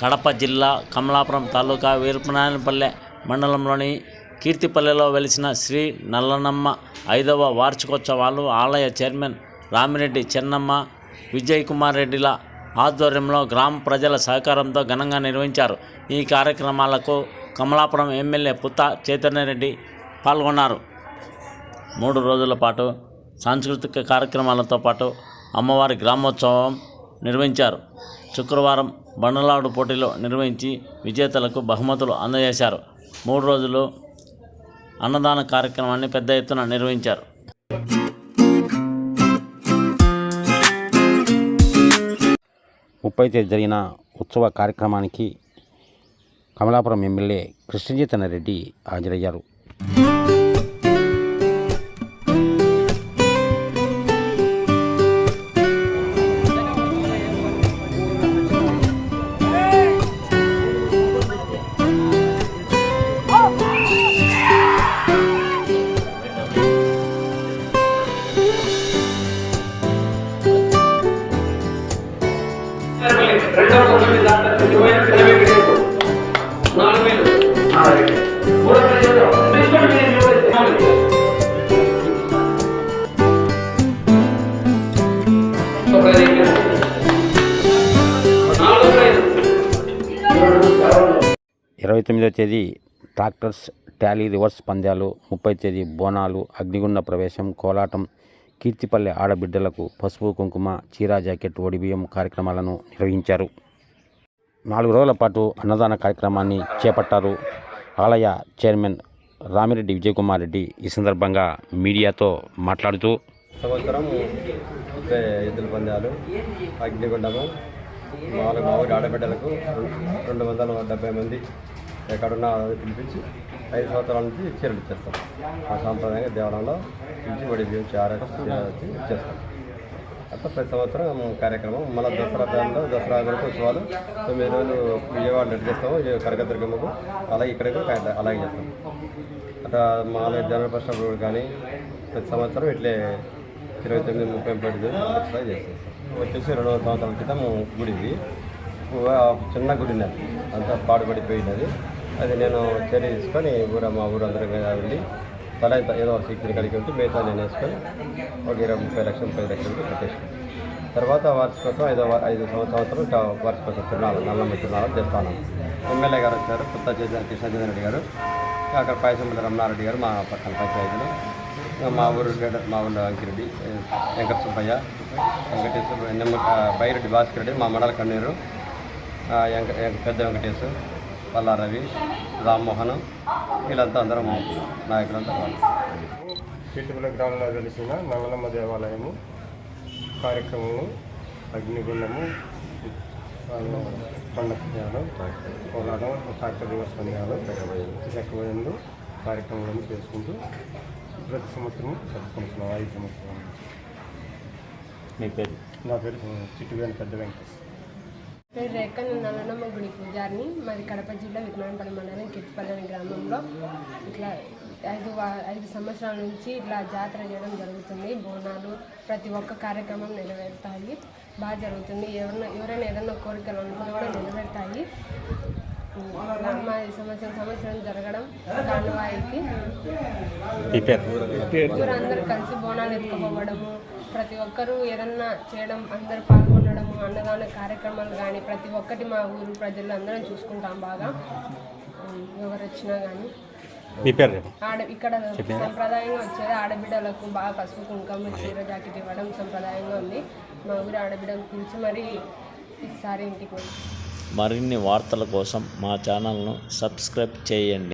కడప జిల్లా కమలాపురం తాలూకా వీరపనాయనపల్లె మండలంలోని కీర్తిపల్లెలో వెలిసిన శ్రీ నల్లనమ్మ ఐదవ వార్షికోత్సవాలు ఆలయ చైర్మన్ రామిరెడ్డి చెన్నమ్మ విజయ్ కుమార్ రెడ్డిల ఆధ్వర్యంలో గ్రామ ప్రజల సహకారంతో ఘనంగా నిర్వహించారు. ఈ కార్యక్రమాలకు కమలాపురం ఎమ్మెల్యే పుత్త చైతన్యరెడ్డి పాల్గొన్నారు. మూడు రోజుల పాటు సాంస్కృతిక కార్యక్రమాలతో పాటు అమ్మవారి గ్రామోత్సవం నిర్వహించారు. శుక్రవారం బండలాడు పోటీలో నిర్వహించి విజేతలకు బహుమతులు అందజేశారు. మూడు రోజులు అన్నదాన కార్యక్రమాన్ని పెద్ద ఎత్తున నిర్వహించారు. ముప్పై తేదీ జరిగిన ఉత్సవ కార్యక్రమానికి కమలాపురం ఎమ్మెల్యే కృష్ణచైతన్య రెడ్డి హాజరయ్యారు. రెండవ ఇరవై ఇరవై వేలు. నాలుగు వేలు. తీసుకోండి తొమ్మిదవ తేదీ ట్రాక్టర్స్ టాలీ రివర్స్ పందాలు ముప్పై తేదీ బోనాలు అగ్నిగుండ ప్రవేశం కోలాటం కీర్తిపల్లె ఆడబిడ్డలకు పసుపు కుంకుమ చీరా జాకెట్ ఒడిబియ్యం కార్యక్రమాలను నిర్వహించారు. నాలుగు రోజుల పాటు అన్నదాన కార్యక్రమాన్ని చేపట్టారు ఆలయ చైర్మన్ రామిరెడ్డి విజయకుమార్ రెడ్డి. ఈ సందర్భంగా మీడియాతో మాట్లాడుతూ సంవత్సరం ఎద్దుల పందాలు అగ్నిగుండము మామూలు మామూలు ఆడబిడ్డలకు రెండు వందల డెబ్బై మంది ఎక్కడున్నా పిలిపించి ఐదు సంవత్సరాల నుంచి చీరలు ఇచ్చేస్తాం. ఆ సాంప్రదాయంగా దేవాలయంలో నుంచి వడి బియ్యం చారకు ఇచ్చేస్తాం. అట్లా ప్రతి సంవత్సరం కార్యక్రమం. మళ్ళీ దసరా టైంలో దసరా వరకు ఉత్సవాలు. తొమ్మిది రోజులు విజయవాడ నెట్ చేస్తాము. కనకదుర్గమ్మకు అలాగే ఇక్కడ కూడా అలాగే చేస్తాం. అట్లా మామూలుగా జనరల్ బస్ స్టాప్ రోడ్ కానీ ప్రతి సంవత్సరం ఇట్లే ఇరవై తొమ్మిది ముప్పై ముప్పై చేస్తాం వచ్చేసి రెండు సంవత్సరాల క్రితం గుడి చిన్న గుడి ఉన్నది అంతా పాడుపడిపోయినది. అది నేను చర్య తీసుకొని ఊర మా ఊరు అందరం వెళ్ళి తల ఏదో ఒక శక్తిని కలిగి ఉంటే మిగతా నేను వేసుకొని ఒక ఇరవై ముప్పై లక్షలు ముప్పై లక్షలు కట్టేసుకున్నాను. తర్వాత వార్షికోత్సవం ఐదో ఐదు సంవత్సరం ఇంకా వార్షికోత్సవం తిరునాళ్ళు నల్లమ్మ తిరునాలు చేస్తాను ఎమ్మెల్యే గారు వచ్చారు కొత్త చేసిన కృష్ణచంద్ర రెడ్డి గారు అక్కడ పాయసంపల్లి రమణారెడ్డి గారు మా పక్కన పంచాయతీలో. మా ఊరు మా ఊళ్ళో అంకిరెడ్డి వెంకట సుబ్బయ్య వెంకటేశ్వర నిమ్మ బైరెడ్డి భాస్కర్ రెడ్డి మా మండల కన్నీరు పెద్ద వెంక వెంకటేశ్ పల్లారవి రామ్మోహన్ వీళ్ళంతా అందరం నాయకులంతా వాళ్ళు. కీర్తిపల్లి గ్రామంలో వెలిసిన నల్లమ్మ దేవాలయము కార్యక్రమము అగ్నిగుండము ఆ, పండ పుణ్యాలు కోలాటం ట్రాక్టర్ దివస్ పంద్యాలు చెక్కబోయిందు కార్యక్రమాలను చేసుకుంటూ ప్రతి సంవత్సరం జరుపుకుంటున్నాం ఐదు సంవత్సరాలు మీ పేరు? నా పేరు చిట్టువేణి పెద్ద వెంకటేష్. పేరు రేఖ నేను మా గుడి పూజారిని మాది కడప జిల్లా విజ్ఞానపల్లి మండలం కిర్తిపల్లి గ్రామంలో. ఇట్లా ఐదు ఐదు సంవత్సరాల నుంచి ఇట్లా జాతర చేయడం జరుగుతుంది. బోనాలు ప్రతి ఒక్క కార్యక్రమం నెరవేరుతాయి. బాగా జరుగుతుంది. ఎవరైనా ఎవరైనా ఏదైనా కోరికలు అనుకున్నా కూడా నెరవేరుతాయి. సంవత్సరం సంవత్సరం జరగడం కానువాయికి ఊరందరూ కలిసి బోనాలు ఎత్తుకుపోవడము ప్రతి ఒక్కరూ ఏదన్నా చేయడం అందరూ పాల్గొనడము అన్నదాన కార్యక్రమాలు కానీ ప్రతి ఒక్కటి మా ఊరు ప్రజలు అందరం చూసుకుంటాం బాగా. ఎవరు వచ్చినా కానీ. ఆడ ఇక్కడ సంప్రదాయంగా వచ్చేది ఆడబిడ్డలకు బాగా పసుపు కుంకుమ చీర జాకెట్ ఇవ్వడం సంప్రదాయంగా ఉంది. మా ఊరు ఆడబిడ్డలు పిలిచి మరీ ఈసారి ఇంటికి మరిన్ని వార్తల కోసం మా ఛానల్ను సబ్స్క్రైబ్ చేయండి.